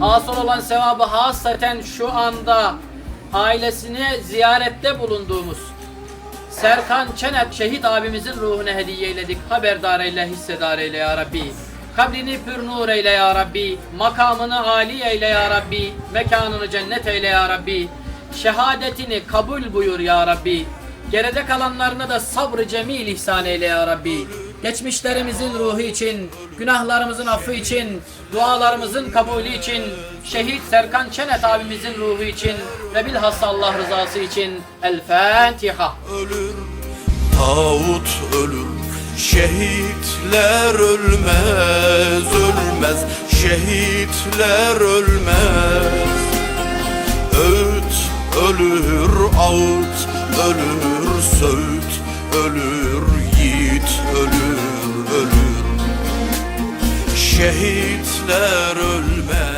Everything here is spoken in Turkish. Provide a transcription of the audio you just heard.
Hasıl olan sevabı hasaten şu anda ailesine ziyarette bulunduğumuz Serkan Çenet şehit abimizin ruhuna hediye eyledik. Haberdar eyle, hissedar eyle ya Rabbi. Kabrini pür nur eyle ya Rabbi. Makamını âli eyle ya Rabbi. Mekanını cennet eyle ya Rabbi. Şehadetini kabul buyur ya Rabbi. Geride kalanlarına da sabrı cemil ihsan eyle ya Rabbi. Geçmişlerimizin ruhu için, günahlarımızın affı için, dualarımızın kabulü için, şehit Serkan Çenet abimizin ruhu için ve bilhassa Allah rızası için El Fatiha. ölür Tağut ölür Şehitler ölmez ölmez. Şehitler ölmez. Öğüt ölür ağıt ölür söğüt ölür yiğit ölür ölür. Şehitler ölmez